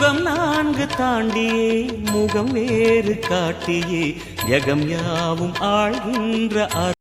முகம் நான்கு தாண்டியே முகம் வேறு காட்டியே யகம் யாவும் ஆழ்கின்ற